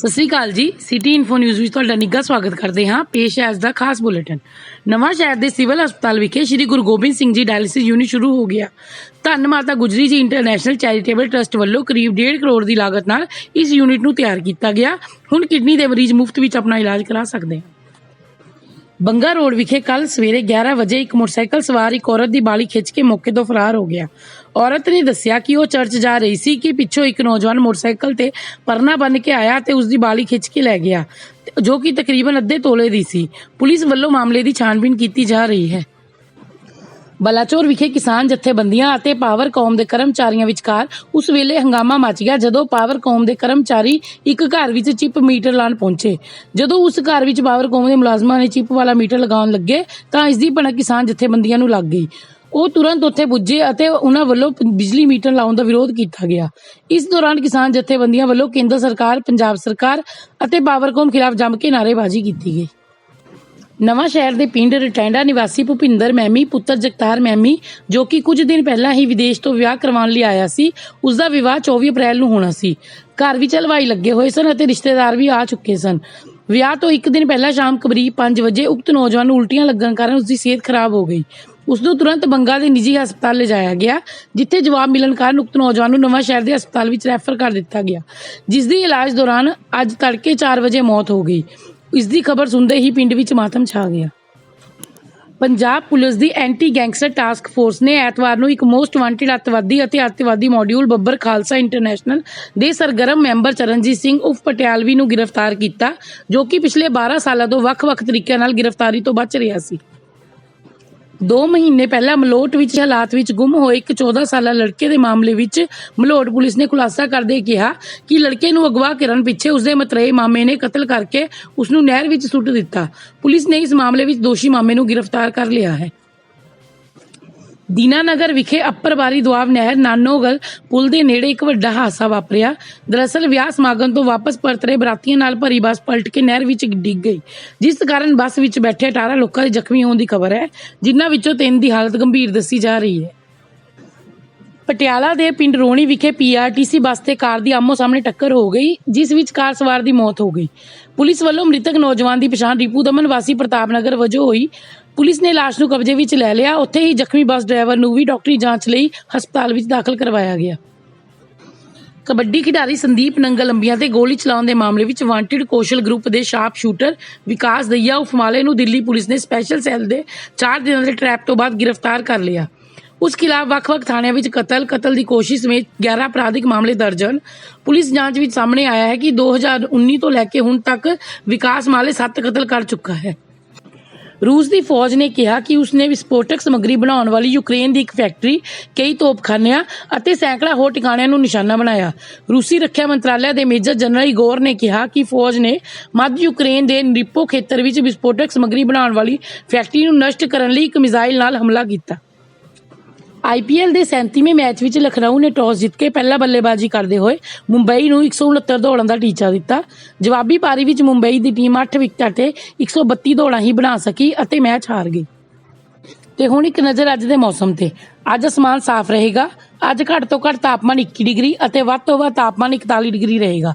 ਸਤਿ ਸ੍ਰੀ ਅਕਾਲ ਜੀ। City info news ਵਿੱਚ ਤੁਹਾਡਾ ਨਿੱਘਾ ਸਵਾਗਤ ਕਰਦੇ ਹਾਂ। ਪੇਸ਼ ਹੈ ਅੱਜ ਦਾ ਖਾਸ ਬੁਲੇਟਿਨ। ਨਵਾਂ ਸ਼ਹਿਰ ਦੇ ਸਿਵਲ ਹਸਪਤਾਲ ਵਿਖੇ ਸ੍ਰੀ ਗੁਰੂ ਗੋਬਿੰਦ ਸਿੰਘ ਜੀ ਡਾਇਲਿਸਿਸ ਯੂਨਿਟ ਸ਼ੁਰੂ ਹੋ ਗਿਆ। ਧੰਨ Mata Gujri ji international charitable trust ਵੱਲੋਂ ਕਰੀਬ 1.5 ਕਰੋੜ ਦੀ ਲਾਗਤ ਨਾਲ ਇਸ ਯੂਨਿਟ ਨੂੰ ਤਿਆਰ ਕੀਤਾ ਗਿਆ। ਹੁਣ ਕਿਡਨੀ ਦੇ ਮਰੀਜ਼ ਮੁਫਤ ਵਿੱਚ ਆਪਣਾ ਇਲਾਜ ਕਰਾ ਸਕਦੇ ਹਨ। ਬੰਗਾ ਰੋਡ ਵਿਖੇ ਕੱਲ ਸਵੇਰੇ 11 ਵਜੇ ਇੱਕ ਮੋਟਰਸਾਈਕਲ ਸਵਾਰ ਇੱਕ ਔਰਤ ਦੀ ਬਾਲੀ ਖਿੱਚ ਕੇ ਮੌਕੇ ਤੋਂ ਫਰਾਰ ਹੋ ਗਿਆ। ਔਰਤ ਨੇ ਦੱਸਿਆ ਕਿ ਉਹ ਚਰਚ ਜਾ ਰਹੀ ਸੀ ਕਿ ਪਿੱਛੋਂ ਇੱਕ ਨੌਜਵਾਨ ਮੋਟਰਸਾਈਕਲ ਤੇ ਪਰਨਾ ਬੰਨ ਕੇ ਆਇਆ ਤੇ ਉਸ ਦੀ ਬਾਲੀ ਖਿੱਚ ਕੇ ਲੈ ਗਿਆ, ਜੋ ਕਿ ਤਕਰੀਬਨ ਅੱਧੇ ਤੋਲੇ ਦੀ ਸੀ। ਪੁਲਿਸ ਵੱਲੋਂ ਮਾਮਲੇ ਦੀ ਛਾਣਬੀਣ ਕੀਤੀ ਜਾ ਰਹੀ ਹੈ। ਬਲਾਚੌਰ ਵਿਖੇ ਕਿਸਾਨ ਜਥੇਬੰਦੀਆਂ ਅਤੇ ਪਾਵਰ ਕੌਮ ਦੇ ਕਰਮਚਾਰੀਆਂ ਵਿਚਕਾਰ ਉਸ ਵੇਲੇ ਹੰਗਾਮਾ ਮਚ ਗਿਆ ਜਦੋਂ ਪਾਵਰ ਕੌਮ ਦੇ ਕਰਮਚਾਰੀ ਇੱਕ ਘਰ ਵਿੱਚ ਚਿਪ ਮੀਟਰ ਲਾਉਣ ਪਹੁੰਚੇ। ਜਦੋਂ ਉਸ ਘਰ ਵਿੱਚ ਪਾਵਰ ਕੌਮ ਦੇ ਮੁਲਾਜ਼ਮਾਂ ਨੇ ਚਿਪ ਵਾਲਾ ਮੀਟਰ ਲਗਾਉਣ ਲੱਗੇ ਤਾਂ ਇਸ ਦੀ ਭਣਕ ਕਿਸਾਨ ਜਥੇਬੰਦੀਆਂ ਨੂੰ ਲੱਗ ਗਈ। ਉਹ ਤੁਰੰਤ ਉੱਥੇ ਪੁੱਜੇ ਅਤੇ ਉਹਨਾਂ ਵੱਲੋਂ ਬਿਜਲੀ ਮੀਟਰ ਲਾਉਣ ਦਾ ਵਿਰੋਧ ਕੀਤਾ ਗਿਆ। ਇਸ ਦੌਰਾਨ ਕਿਸਾਨ ਜਥੇਬੰਦੀਆਂ ਵੱਲੋਂ ਕੇਂਦਰ ਸਰਕਾਰ, ਪੰਜਾਬ ਸਰਕਾਰ ਅਤੇ ਪਾਵਰਕੌਮ ਖਿਲਾਫ ਜੰਮ ਕੇ ਨਾਅਰੇਬਾਜ਼ੀ ਕੀਤੀ ਗਈ। ਨਵਾਂ ਸ਼ਹਿਰ ਦੇ ਪਿੰਡ ਰਟੈਂਡਾ ਨਿਵਾਸੀ ਭੁਪਿੰਦਰ ਮੈਮੀ, ਪੁੱਤਰ ਜਗਤਾਰ ਮੈਮੀ, ਜੋ ਕਿ ਕੁਝ ਦਿਨ ਪਹਿਲਾਂ ਹੀ ਵਿਦੇਸ਼ ਤੋਂ ਵਿਆਹ ਕਰਵਾਉਣ ਲਈ ਆਇਆ ਸੀ ਉਸ ਦਾ ਵਿਆਹ 24 ਅਪ੍ਰੈਲ ਨੂੰ ਹੋਣਾ ਸੀ। ਘਰ ਵਿੱਚ ਹਲਵਾਈ ਲੱਗੇ ਹੋਏ ਸਨ ਅਤੇ ਰਿਸ਼ਤੇਦਾਰ ਵੀ ਆ ਚੁੱਕੇ ਸਨ। ਵਿਆਹ ਤੋਂ ਇੱਕ ਦਿਨ ਪਹਿਲਾਂ ਸ਼ਾਮ ਕਰੀਬ 5 ਵਜੇ ਉਕਤ ਨੌਜਵਾਨ ਨੂੰ ਉਲਟੀਆਂ ਲੱਗਣ ਕਾਰਨ ਉਸ ਦੀ ਸਿਹਤ ਖਰਾਬ ਹੋ ਗਈ। ਉਸ ਨੂੰ ਤੁਰੰਤ ਬੰਗਾ ਦੇ ਨਿੱਜੀ ਹਸਪਤਾਲ ਲਿਜਾਇਆ ਗਿਆ, ਜਿੱਥੇ ਜਵਾਬ ਮਿਲਣ ਕਾਰਨ ਉਕਤ ਨੌਜਵਾਨ ਨੂੰ ਨਵਾਂ ਸ਼ਹਿਰ ਦੇ ਹਸਪਤਾਲ ਵਿੱਚ ਰੈਫਰ ਕਰ ਦਿੱਤਾ ਗਿਆ ਜਿਸ ਦੀ ਇਲਾਜ ਦੌਰਾਨ ਅੱਜ ਤੜਕੇ 4 ਵਜੇ ਮੌਤ ਹੋ ਗਈ। ਇਸ ਦੀ ਖਬਰ ਸੁਣਦੇ ਹੀ ਪਿੰਡ ਵਿੱਚ ਮਾਤਮ ਛਾ ਗਿਆ। ਪੰਜਾਬ ਪੁਲਿਸ ਦੀ ਐਂਟੀ ਗੈਂਗਸਟਰ ਟਾਸਕ ਫੋਰਸ ਨੇ ਐਤਵਾਰ ਨੂੰ ਇੱਕ ਮੋਸਟ ਵਾਂਟਡ ਅੱਤਵਾਦੀ ਅਤੇ ਅੱਤਵਾਦੀ ਮੋਡਿਊਲ ਬੱਬਰ ਖਾਲਸਾ ਇੰਟਰਨੈਸ਼ਨਲ ਦੇ ਸਰਗਰਮ ਮੈਂਬਰ ਚਰਨਜੀਤ ਸਿੰਘ ਉਫ ਪਟਿਆਲਵੀ ਨੂੰ ਗ੍ਰਿਫਤਾਰ ਕੀਤਾ, ਜੋ ਕਿ ਪਿਛਲੇ 12 ਸਾਲਾਂ ਤੋਂ ਵੱਖ-ਵੱਖ ਤਰੀਕਿਆਂ ਨਾਲ ਗ੍ਰਿਫਤਾਰੀ ਤੋਂ ਬਚ ਰਿਹਾ ਸੀ। ਦੋ ਮਹੀਨੇ ਪਹਿਲਾਂ ਮਲੋਟ ਵਿੱਚ ਹਾਲਾਤ ਵਿੱਚ ਗੁੰਮ ਹੋਏ ਇੱਕ 14 ਸਾਲਾ ਲੜਕੇ ਦੇ ਮਾਮਲੇ ਵਿੱਚ ਮਲੋਟ ਪੁਲਿਸ ਨੇ ਖੁਲਾਸਾ ਕਰਦੇ ਕਿਹਾ ਕਿ ਲੜਕੇ ਨੂੰ ਅਗਵਾ ਕਰਨ ਪਿੱਛੇ ਉਸਦੇ ਮਤਰੇਏ ਮਾਮੇ ਨੇ ਕਤਲ ਕਰਕੇ ਉਸ ਨੂੰ ਨਹਿਰ ਵਿੱਚ ਸੁੱਟ ਦਿੱਤਾ। ਪੁਲਿਸ ਨੇ ਇਸ ਮਾਮਲੇ ਵਿੱਚ ਦੋਸ਼ੀ ਮਾਮੇ ਨੂੰ ਗ੍ਰਿਫਤਾਰ ਕਰ ਲਿਆ ਹੈ। ਦੀਨਾਨਗਰ ਵਿਖੇ ਅੱਪਰਬਾਰੀ ਦੁਆਬ ਨਹਿਰ ਨਾਨੋਗਲ ਪੁਲ ਦੇ ਨੇੜੇ ਇੱਕ ਵੱਡਾ ਹਾਦਸਾ ਵਾਪਰਿਆ। ਦਰਅਸਲ ਵਿਆਹ ਸਮਾਗਮ ਤੋਂ ਵਾਪਸ ਪਰਤ ਬਰਾਤੀਆਂ ਨਾਲ ਭਰੀ ਬੱਸ ਪਲਟ ਕੇ ਨਹਿਰ ਵਿੱਚ ਡਿੱਗ ਗਈ। ਜਿਸ ਕਾਰਨ ਬੱਸ ਵਿੱਚ ਬੈਠੇ 18 ਲੋਕਾਂ ਦੇ ਜ਼ਖਮੀ ਹੋਣ ਦੀ ਖਬਰ ਹੈ, ਜਿਨ੍ਹਾਂ ਵਿੱਚੋਂ ਤਿੰਨ ਦੀ ਹਾਲਤ ਗੰਭੀਰ ਦੱਸੀ ਜਾ ਰਹੀ ਹੈ। ਪਟਿਆਲਾ ਦੇ ਪਿੰਡ ਰੋਣੀ ਵਿਖੇ ਪੀਆਰਟੀਸੀ ਬੱਸ ਤੇ ਕਾਰ ਦੀ ਆਮੋ ਸਾਹਮਣੇ ਟੱਕਰ ਹੋ ਗਈ, ਜਿਸ ਵਿੱਚ ਕਾਰ ਸਵਾਰ ਦੀ ਮੌਤ ਹੋ ਗਈ। ਪੁਲਿਸ ਵੱਲੋਂ ਮ੍ਰਿਤਕ ਨੌਜਵਾਨ ਦੀ ਪਛਾਣ ਰਿਪੂ ਦਮਨ ਵਾਸੀ ਪ੍ਰਤਾਪ ਨਗਰ ਵਜੋਂ ਹੋਈ। ਪੁਲਿਸ ਨੇ ਲਾਸ਼ ਨੂੰ ਕਬਜ਼ੇ ਵਿੱਚ ਲੈ ਲਿਆ। ਉੱਥੇ ਹੀ ਜ਼ਖਮੀ ਬੱਸ ਡਰਾਈਵਰ ਨੂੰ ਵੀ ਡਾਕਟਰੀ ਜਾਂਚ ਲਈ ਹਸਪਤਾਲ ਵਿੱਚ ਦਾਖਲ ਕਰਵਾਇਆ ਗਿਆ। ਕਬੱਡੀ ਖਿਡਾਰੀ ਸੰਦੀਪ ਨੰਗਲ ਅੰਬੀਆਂ ਤੇ ਗੋਲੀ ਚਲਾਉਣ ਦੇ ਮਾਮਲੇ ਵਿੱਚ ਵਾਂਟਡ ਕੌਸ਼ਲ ਗਰੁੱਪ ਦੇ ਸ਼ਾਰਪ ਸ਼ੂਟਰ ਵਿਕਾਸ ਦਈਆ ਉਫਮਾਲੇ ਨੂੰ ਦਿੱਲੀ ਪੁਲਿਸ ਨੇ ਸਪੈਸ਼ਲ ਸੈੱਲ ਦੇ 4 ਦਿਨਾਂ ਦੇ ਟਰੈਪ ਤੋਂ ਬਾਅਦ ਗ੍ਰਿਫਤਾਰ ਕਰ ਲਿਆ। ਉਸ ਖਿਲਾਫ ਵੱਖ-ਵੱਖ ਥਾਣਿਆਂ ਵਿੱਚ ਕਤਲ ਕਤਲ ਦੀ ਕੋਸ਼ਿਸ਼ ਸਮੇਤ 11 ਅਪਰਾਧਿਕ ਮਾਮਲੇ ਦਰਜ ਹਨ। ਪੁਲਿਸ ਜਾਂਚ ਵਿੱਚ ਸਾਹਮਣੇ ਆਇਆ ਹੈ ਕਿ 2019 ਤੋਂ ਲੈ ਕੇ ਹੁਣ ਤੱਕ ਵਿਕਾਸ ਮਾਲੇ 7 ਕਤਲ ਕਰ ਚੁੱਕਾ ਹੈ। ਰੂਸ ਦੀ ਫੌਜ ਨੇ ਕਿਹਾ ਕਿ ਉਸਨੇ ਵਿਸਫੋਟਕ ਸਮੱਗਰੀ ਬਣਾਉਣ ਵਾਲੀ ਯੂਕਰੇਨ ਦੀ ਇੱਕ ਫੈਕਟਰੀ, ਕਈ ਤੋਪਖਾਨਿਆਂ ਅਤੇ ਸੈਂਕੜਾ ਹੋਰ ਟਿਕਾਣਿਆਂ ਨੂੰ ਨਿਸ਼ਾਨਾ ਬਣਾਇਆ। ਰੂਸੀ ਰੱਖਿਆ ਮੰਤਰਾਲੇ ਦੇ ਮੇਜਰ ਜਨਰਲ ਇਗੋਰ ਨੇ ਕਿਹਾ ਕਿ ਫੌਜ ਨੇ ਮੱਧ ਯੂਕਰੇਨ ਦੇ ਨਿਪੋ ਖੇਤਰ ਵਿੱਚ ਵਿਸਫੋਟਕ ਸਮੱਗਰੀ ਬਣਾਉਣ ਵਾਲੀ ਫੈਕਟਰੀ ਨੂੰ ਨਸ਼ਟ ਕਰਨ ਲਈ ਇੱਕ ਮਿਜ਼ਾਈਲ ਨਾਲ ਹਮਲਾ ਕੀਤਾ। ਆਈਪੀਐਲ ਦੇ 37ਵੇਂ ਮੈਚ ਵਿੱਚ ਲਖਨਊ ਨੇ ਟਾਸ ਜਿੱਤ ਕੇ ਪਹਿਲਾ ਬੱਲੇਬਾਜ਼ੀ ਕਰਦੇ ਹੋਏ ਮੁੰਬਈ ਨੂੰ 169 ਦੌੜਾਂ ਦਾ ਟੀਚਾ ਦਿੱਤਾ। ਜਵਾਬੀ ਪਾਰੀ ਵਿੱਚ ਮੁੰਬਈ ਦੀ ਟੀਮ 8 ਵਿਕਟਾਂ ਤੇ 132 ਦੌੜਾਂ ਹੀ ਬਣਾ ਸਕੀ ਅਤੇ ਮੈਚ ਹਾਰ ਗਈ। ਤੇ ਹੁਣ ਇੱਕ ਨਜ਼ਰ ਅੱਜ ਦੇ ਮੌਸਮ ਤੇ। ਅੱਜ ਅਸਮਾਨ ਸਾਫ਼ ਰਹੇਗਾ। ਅੱਜ ਘੱਟ ਤੋਂ ਘੱਟ ਤਾਪਮਾਨ 21 ਡਿਗਰੀ ਅਤੇ ਵੱਧ ਤੋਂ ਵੱਧ ਤਾਪਮਾਨ 41 ਡਿਗਰੀ ਰਹੇਗਾ।